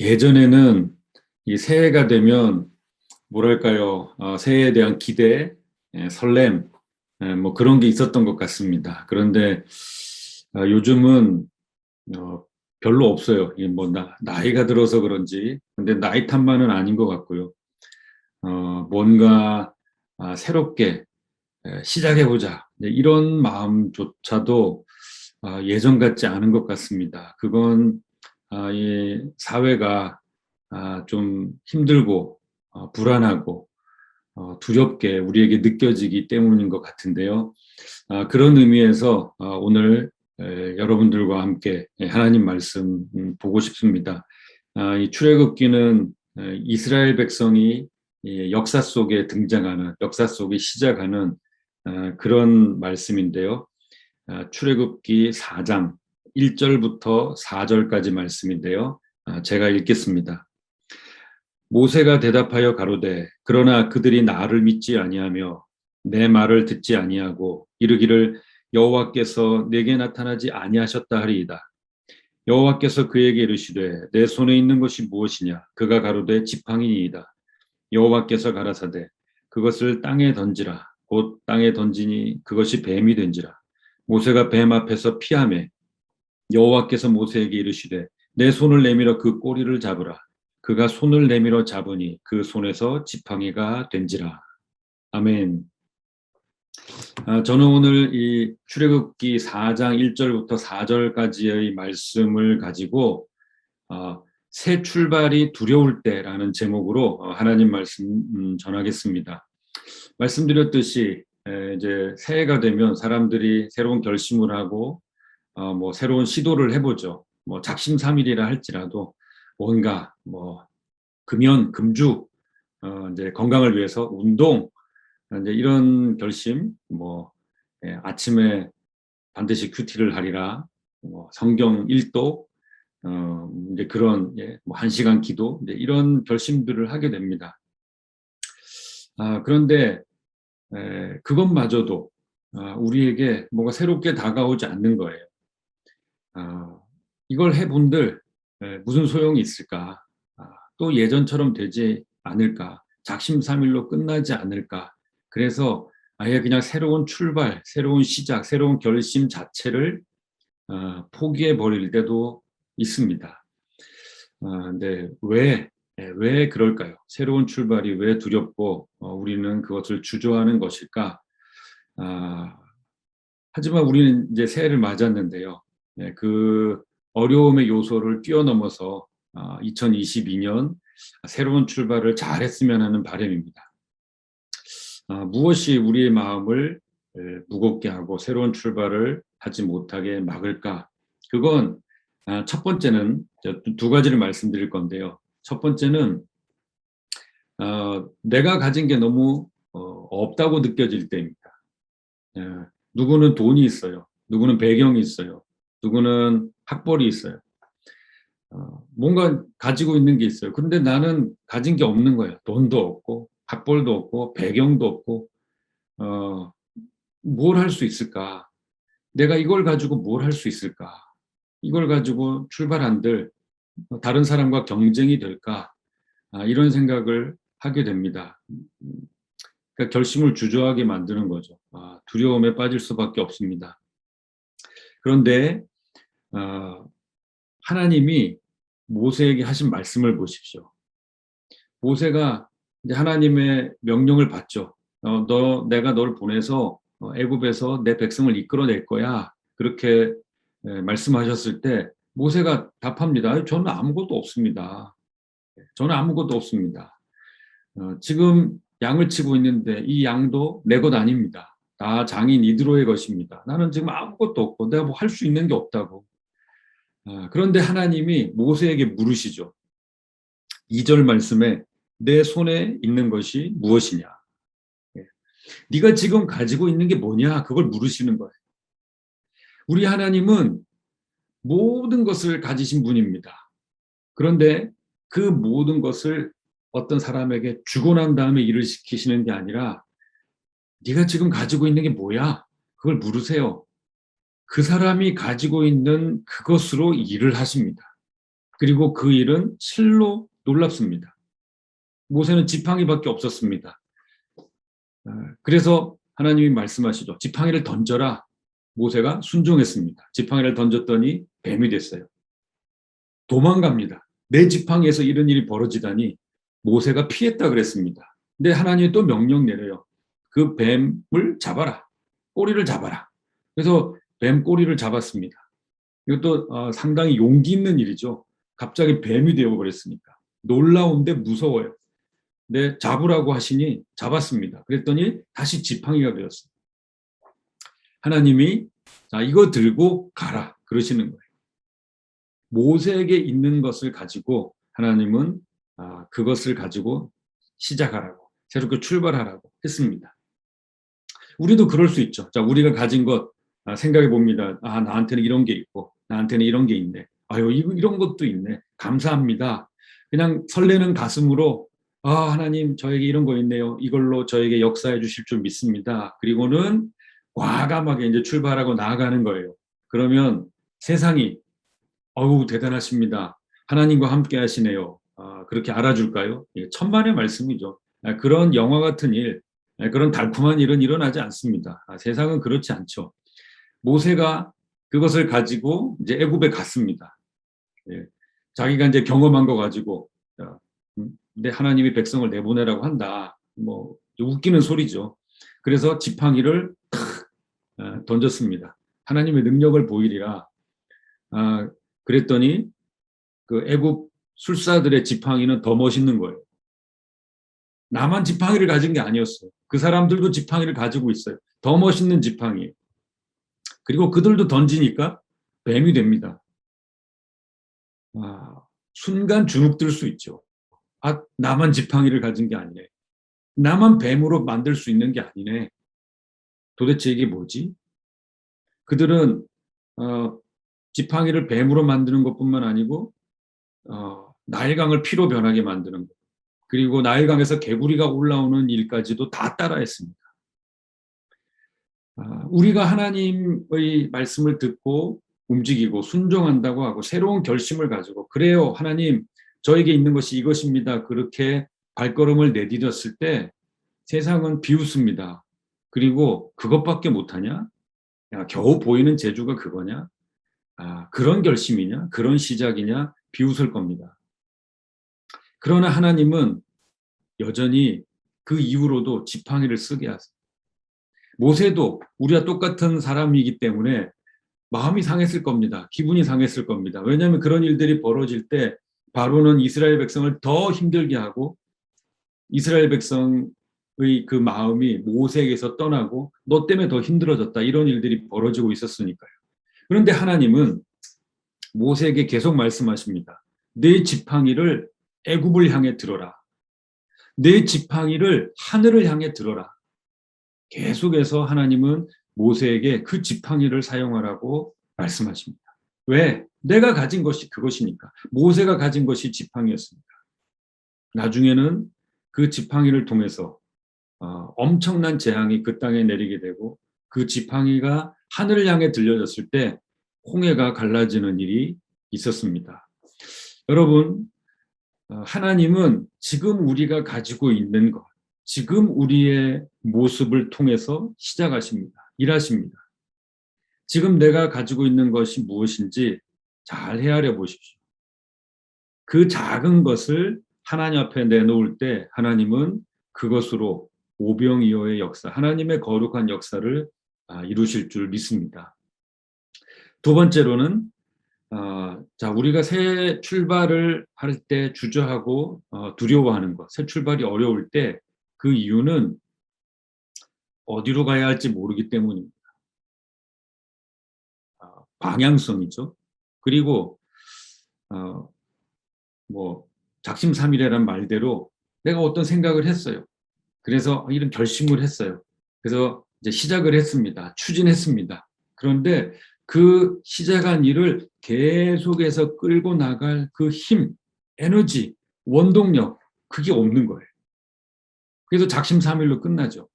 예전에는 이 새해가 되면 뭐랄까요, 어, 새해에 대한 기대, 예, 설렘, 예, 뭐 그런 게 있었던 것 같습니다. 그런데 어, 요즘은 어, 별로 없어요. 이뭐 나, 나이가 들어서 그런지, 근데 나이 탓만은 아닌 것 같고요. 어, 뭔가 아, 새롭게 예, 시작해보자. 네, 이런 마음조차도 아, 예전 같지 않은 것 같습니다. 그건 아, 이 사회가 아, 좀 힘들고 어, 불안하고 어, 두렵게 우리에게 느껴지기 때문인 것 같은데요. 아, 그런 의미에서 어, 오늘 에, 여러분들과 함께 하나님 말씀 음, 보고 싶습니다. 아, 이 출애굽기는 에, 이스라엘 백성이 이 역사 속에 등장하는 역사 속에 시작하는 아, 그런 말씀인데요. 아, 출애굽기 4장 1절부터 4절까지 말씀인데요. 아, 제가 읽겠습니다. 모세가 대답하여 가로되 그러나 그들이 나를 믿지 아니하며 내 말을 듣지 아니하고 이르기를 여호와께서 내게 나타나지 아니하셨다 하리이다. 여호와께서 그에게 이르시되 내 손에 있는 것이 무엇이냐 그가 가로되 지팡이니이다. 여호와께서 가라사대 그것을 땅에 던지라 곧 땅에 던지니 그것이 뱀이 된지라 모세가 뱀 앞에서 피하매 여호와께서 모세에게 이르시되 내 손을 내밀어 그 꼬리를 잡으라 그가 손을 내밀어 잡으니 그 손에서 지팡이가 된지라. 아멘. 아, 저는 오늘 이 출애굽기 4장 1절부터 4절까지의 말씀을 가지고 어, 새 출발이 두려울 때라는 제목으로 어, 하나님 말씀 음, 전하겠습니다. 말씀드렸듯이 에, 이제 새해가 되면 사람들이 새로운 결심을 하고 어, 뭐 새로운 시도를 해보죠. 뭐 작심삼일이라 할지라도 뭔가 뭐 금연, 금주, 어, 이제 건강을 위해서 운동, 이제 이런 결심, 뭐 예, 아침에 반드시 큐티를 하리라, 뭐 성경 일도, 어, 이제 그런 예, 뭐한 시간 기도, 이제 이런 결심들을 하게 됩니다. 아, 그런데 에, 그것마저도 아, 우리에게 뭐가 새롭게 다가오지 않는 거예요. 아, 이걸 해본들 에, 무슨 소용이 있을까? 아, 또 예전처럼 되지 않을까? 작심삼일로 끝나지 않을까? 그래서 아예 그냥 새로운 출발, 새로운 시작, 새로운 결심 자체를 어, 포기해 버릴 때도 있습니다. 어, 근데 왜, 예, 왜 그럴까요? 새로운 출발이 왜 두렵고 어, 우리는 그것을 주저하는 것일까? 아, 하지만 우리는 이제 새해를 맞았는데요. 예, 그 어려움의 요소를 뛰어넘어서 2022년 새로운 출발을 잘 했으면 하는 바람입니다. 아, 무엇이 우리의 마음을 무겁게 하고 새로운 출발을 하지 못하게 막을까? 그건 아, 첫 번째는 두 가지를 말씀드릴 건데요. 첫 번째는 어, 내가 가진 게 너무 어, 없다고 느껴질 때입니다. 예, 누구는 돈이 있어요. 누구는 배경이 있어요. 누구는 학벌이 있어요. 어, 뭔가 가지고 있는 게 있어요. 그런데 나는 가진 게 없는 거야. 돈도 없고, 학벌도 없고, 배경도 없고, 어, 뭘 할 수 있을까? 내가 이걸 가지고 뭘 할 수 있을까? 이걸 가지고 출발한들 다른 사람과 경쟁이 될까? 아, 이런 생각을 하게 됩니다. 그러니까 결심을 주저하게 만드는 거죠. 아, 두려움에 빠질 수밖에 없습니다. 그런데 어, 하나님이 모세에게 하신 말씀을 보십시오. 모세가 이제 하나님의 명령을 받죠. 어, 너 내가 너를 보내서 어, 애굽에서 내 백성을 이끌어낼 거야. 그렇게 에, 말씀하셨을 때 모세가 답합니다. 저는 아무것도 없습니다. 저는 아무것도 없습니다. 어, 지금 양을 치고 있는데 이 양도 내 것 아닙니다. 다 장인 이드로의 것입니다. 나는 지금 아무것도 없고 내가 뭐 할 수 있는 게 없다고. 아, 그런데 하나님이 모세에게 물으시죠. 2절 말씀에 내 손에 있는 것이 무엇이냐? 예. 네가 지금 가지고 있는 게 뭐냐? 그걸 물으시는 거예요. 우리 하나님은 모든 것을 가지신 분입니다. 그런데 그 모든 것을 어떤 사람에게 주고 난 다음에 일을 시키시는 게 아니라 네가 지금 가지고 있는 게 뭐야? 그걸 물으세요. 그 사람이 가지고 있는 그것으로 일을 하십니다. 그리고 그 일은 실로 놀랍습니다. 모세는 지팡이밖에 없었습니다. 아, 그래서 하나님이 말씀하시죠. 지팡이를 던져라. 모세가 순종했습니다. 지팡이를 던졌더니 뱀이 됐어요. 도망갑니다. 내 지팡이에서 이런 일이 벌어지다니 모세가 피했다 그랬습니다. 근데 하나님이 또 명령 내려요. 그 뱀을 잡아라. 꼬리를 잡아라. 그래서 뱀 꼬리를 잡았습니다. 이것도 어, 상당히 용기 있는 일이죠. 갑자기 뱀이 되어버렸으니까. 놀라운데 무서워요. 근데 잡으라고 하시니 잡았습니다. 그랬더니 다시 지팡이가 되었어요. 하나님이 자 이거 들고 가라 그러시는 거예요. 모세에게 있는 것을 가지고 하나님은 아, 그것을 가지고 시작하라고 새롭게 출발하라고 했습니다. 우리도 그럴 수 있죠. 자 우리가 가진 것 아, 생각해 봅니다. 아 나한테는 이런 게 있고 나한테는 이런 게 있네. 아유 이런 것도 있네. 감사합니다. 그냥 설레는 가슴으로 아 하나님 저에게 이런 거 있네요. 이걸로 저에게 역사해 주실 줄 믿습니다. 그리고는 과감하게 이제 출발하고 나아가는 거예요. 그러면 세상이 어우 대단하십니다. 하나님과 함께 하시네요. 아, 그렇게 알아줄까요? 예, 천만의 말씀이죠. 아, 그런 영화 같은 일, 아, 그런 달콤한 일은 일어나지 않습니다. 아, 세상은 그렇지 않죠. 모세가 그것을 가지고 이제 애굽에 갔습니다. 예, 자기가 이제 경험한 거 가지고 음, 내 하나님이 백성을 내보내라고 한다. 뭐 웃기는 소리죠. 그래서 지팡이를 탁 어, 던졌습니다. 하나님의 능력을 보이리라. 아, 그랬더니 그 애굽 술사들의 지팡이는 더 멋있는 거예요. 나만 지팡이를 가진 게 아니었어요. 그 사람들도 지팡이를 가지고 있어요. 더 멋있는 지팡이. 그리고 그들도 던지니까 뱀이 됩니다. 아, 순간 주눅들 수 있죠. 아, 나만 지팡이를 가진 게 아니네. 나만 뱀으로 만들 수 있는 게 아니네. 도대체 이게 뭐지? 그들은 어, 지팡이를 뱀으로 만드는 것뿐만 아니고 어, 나일강을 피로 변하게 만드는 것 그리고 나일강에서 개구리가 올라오는 일까지도 다 따라했습니다. 아, 우리가 하나님의 말씀을 듣고 움직이고 순종한다고 하고 새로운 결심을 가지고 그래요 하나님 저에게 있는 것이 이것입니다 그렇게 발걸음을 내디뎠을 때 세상은 비웃습니다. 그리고 그것밖에 못하냐? 야, 겨우 보이는 재주가 그거냐? 아, 그런 결심이냐? 그런 시작이냐? 비웃을 겁니다. 그러나 하나님은 여전히 그 이후로도 지팡이를 쓰게 하세요. 모세도 우리와 똑같은 사람이기 때문에 마음이 상했을 겁니다. 기분이 상했을 겁니다. 왜냐하면 그런 일들이 벌어질 때 바로는 이스라엘 백성을 더 힘들게 하고 이스라엘 백성 그 마음이 모세에게서 떠나고 너 때문에 더 힘들어졌다 이런 일들이 벌어지고 있었으니까요. 그런데 하나님은 모세에게 계속 말씀하십니다. 내 지팡이를 애굽을 향해 들어라. 내 지팡이를 하늘을 향해 들어라. 계속해서 하나님은 모세에게 그 지팡이를 사용하라고 말씀하십니다. 왜? 내가 가진 것이 그것이니까. 모세가 가진 것이 지팡이였습니다. 나중에는 그 지팡이를 통해서 어, 엄청난 재앙이 그 땅에 내리게 되고 그 지팡이가 하늘을 향해 들려졌을 때 홍해가 갈라지는 일이 있었습니다. 여러분, 어, 하나님은 지금 우리가 가지고 있는 것, 지금 우리의 모습을 통해서 시작하십니다. 일하십니다. 지금 내가 가지고 있는 것이 무엇인지 잘 헤아려 보십시오. 그 작은 것을 하나님 앞에 내놓을 때 하나님은 그것으로 오병이어의 역사, 하나님의 거룩한 역사를 아, 이루실 줄 믿습니다. 두 번째로는 어, 자 우리가 새 출발을 할 때 주저하고 어, 두려워하는 것, 새 출발이 어려울 때 그 이유는 어디로 가야 할지 모르기 때문입니다. 어, 방향성이죠. 그리고 어, 뭐 작심삼일이라는 말대로 내가 어떤 생각을 했어요. 그래서 이런 결심을 했어요. 그래서 이제 시작을 했습니다. 추진했습니다. 그런데 그 시작한 일을 계속해서 끌고 나갈 그 힘, 에너지, 원동력, 그게 없는 거예요. 그래서 작심삼일로 끝나죠.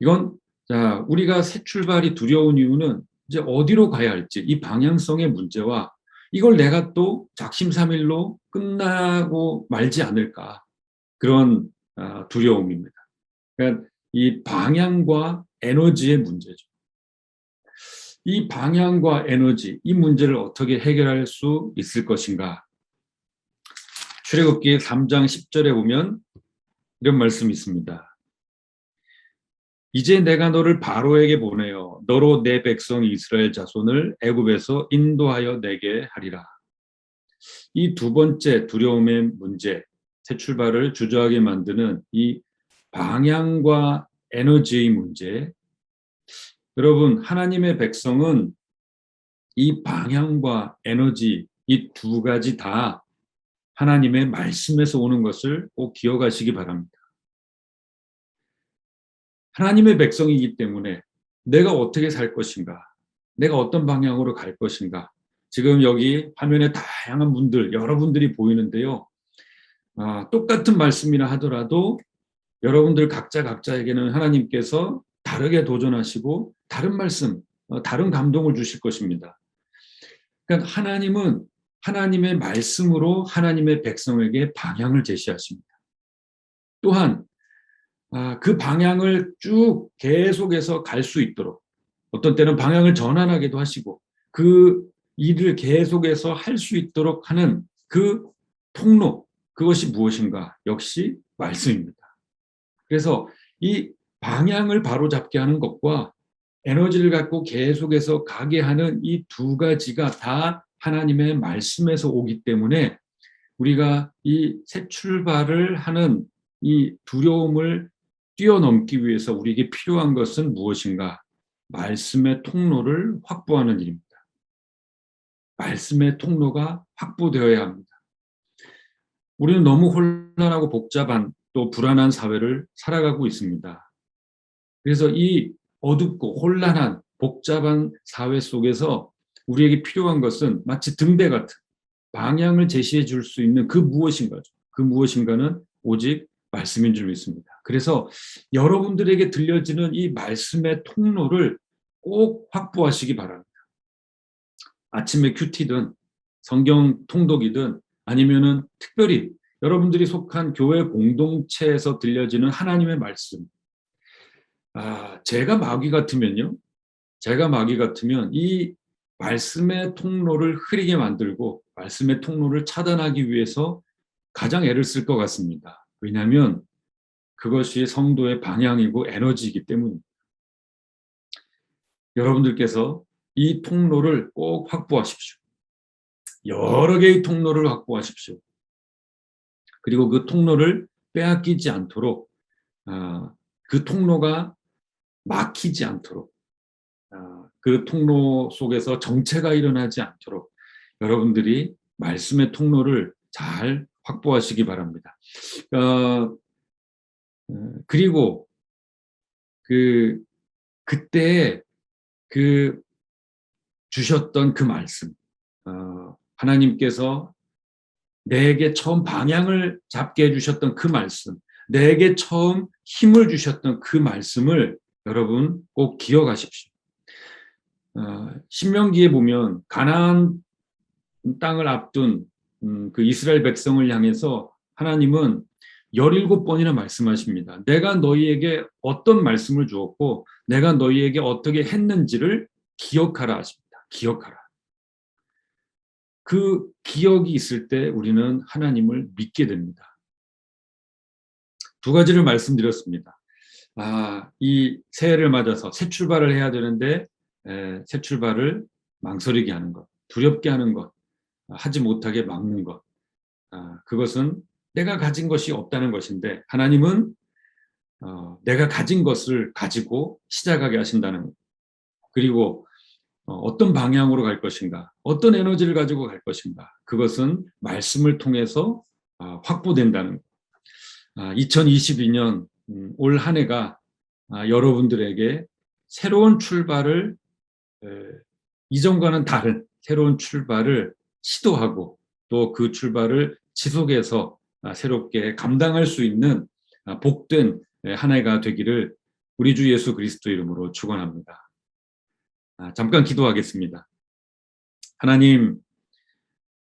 이건 자 우리가 새 출발이 두려운 이유는 이제 어디로 가야 할지 이 방향성의 문제와 이걸 내가 또 작심삼일로 끝나고 말지 않을까 그런 아, 두려움입니다. 그러니까 이 방향과 에너지의 문제죠. 이 방향과 에너지, 이 문제를 어떻게 해결할 수 있을 것인가? 출애굽기 3장 10절에 보면 이런 말씀이 있습니다. 이제 내가 너를 바로에게 보내어 너로 내 백성 이스라엘 자손을 애굽에서 인도하여 내게 하리라. 이 두 번째 두려움의 문제, 새 출발을 주저하게 만드는 이 방향과 에너지의 문제. 여러분, 하나님의 백성은 이 방향과 에너지, 이 두 가지 다 하나님의 말씀에서 오는 것을 꼭 기억하시기 바랍니다. 하나님의 백성이기 때문에 내가 어떻게 살 것인가, 내가 어떤 방향으로 갈 것인가. 지금 여기 화면에 다양한 분들, 여러분들이 보이는데요. 아, 똑같은 말씀이라 하더라도 여러분들 각자 각자에게는 하나님께서 다르게 도전하시고 다른 말씀, 어, 다른 감동을 주실 것입니다. 그러니까 하나님은 하나님의 말씀으로 하나님의 백성에게 방향을 제시하십니다. 또한 아, 그 방향을 쭉 계속해서 갈 수 있도록 어떤 때는 방향을 전환하기도 하시고 그 일을 계속해서 할 수 있도록 하는 그 통로 그것이 무엇인가 역시 말씀입니다. 그래서 이 방향을 바로 잡게 하는 것과 에너지를 갖고 계속해서 가게 하는 이 두 가지가 다 하나님의 말씀에서 오기 때문에 우리가 이 새 출발을 하는 이 두려움을 뛰어넘기 위해서 우리에게 필요한 것은 무엇인가? 말씀의 통로를 확보하는 일입니다. 말씀의 통로가 확보되어야 합니다. 우리는 너무 혼란하고 복잡한 또 불안한 사회를 살아가고 있습니다. 그래서 이 어둡고 혼란한 복잡한 사회 속에서 우리에게 필요한 것은 마치 등대 같은 방향을 제시해 줄 수 있는 그 무엇인가죠. 그 무엇인가는 오직 말씀인 줄 믿습니다. 그래서 여러분들에게 들려지는 이 말씀의 통로를 꼭 확보하시기 바랍니다. 아침에 큐티든 성경 통독이든 아니면은 특별히 여러분들이 속한 교회 공동체에서 들려지는 하나님의 말씀. 아, 제가 마귀 같으면요. 제가 마귀 같으면 이 말씀의 통로를 흐리게 만들고 말씀의 통로를 차단하기 위해서 가장 애를 쓸 것 같습니다. 왜냐하면 그것이 성도의 방향이고 에너지이기 때문입니다. 여러분들께서 이 통로를 꼭 확보하십시오. 여러 개의 통로를 확보하십시오. 그리고 그 통로를 빼앗기지 않도록 아, 그 통로가 막히지 않도록 아, 그 통로 속에서 정체가 일어나지 않도록 여러분들이 말씀의 통로를 잘 확보하시기 바랍니다. 어, 어, 그리고 그 그때 그 주셨던 그 말씀 어, 하나님께서 내게 처음 방향을 잡게 해주셨던 그 말씀 내게 처음 힘을 주셨던 그 말씀을 여러분 꼭 기억하십시오. 어, 신명기에 보면 가나안 땅을 앞둔 음, 그 이스라엘 백성을 향해서 하나님은 17번이나 말씀하십니다. 내가 너희에게 어떤 말씀을 주었고 내가 너희에게 어떻게 했는지를 기억하라 하십니다. 기억하라. 그 기억이 있을 때 우리는 하나님을 믿게 됩니다. 두 가지를 말씀드렸습니다. 아, 이 새해를 맞아서 새 출발을 해야 되는데 에, 새 출발을 망설이게 하는 것, 두렵게 하는 것, 하지 못하게 막는 것. 아, 그것은 내가 가진 것이 없다는 것인데 하나님은 어, 내가 가진 것을 가지고 시작하게 하신다는 것. 그리고 어, 어떤 방향으로 갈 것인가, 어떤 에너지를 가지고 갈 것인가, 그것은 말씀을 통해서 어, 확보된다는 것. 아, 2022년 음, 올한 해가 아, 여러분들에게 새로운 출발을 에, 이전과는 다른 새로운 출발을 시도하고 또 그 출발을 지속해서 아, 새롭게 감당할 수 있는 아, 복된 예, 한 해가 되기를 우리 주 예수 그리스도 이름으로 축원합니다. 아, 잠깐 기도하겠습니다. 하나님,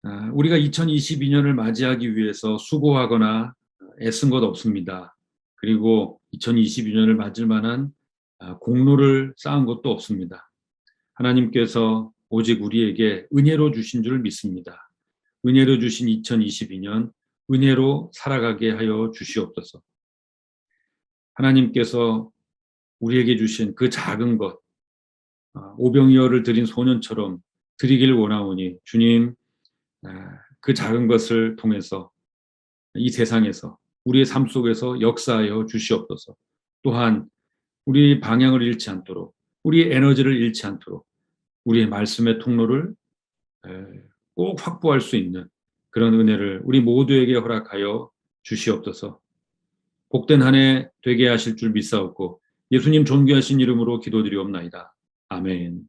아, 우리가 2022년을 맞이하기 위해서 수고하거나 애쓴 것 없습니다. 그리고 2022년을 맞을 만한 아, 공로를 쌓은 것도 없습니다. 하나님께서 오직 우리에게 은혜로 주신 줄 믿습니다. 은혜로 주신 2022년 은혜로 살아가게 하여 주시옵소서. 하나님께서 우리에게 주신 그 작은 것, 아, 오병이어를 드린 소년처럼 드리길 원하오니 주님 아, 그 작은 것을 통해서 이 세상에서 우리의 삶 속에서 역사하여 주시옵소서. 또한 우리 방향을 잃지 않도록 우리의 에너지를 잃지 않도록 우리의 말씀의 통로를 에, 꼭 확보할 수 있는 그런 은혜를 우리 모두에게 허락하여 주시옵소서. 복된 한 해 되게 하실 줄 믿사옵고 예수님 존귀하신 이름으로 기도드리옵나이다. 아멘.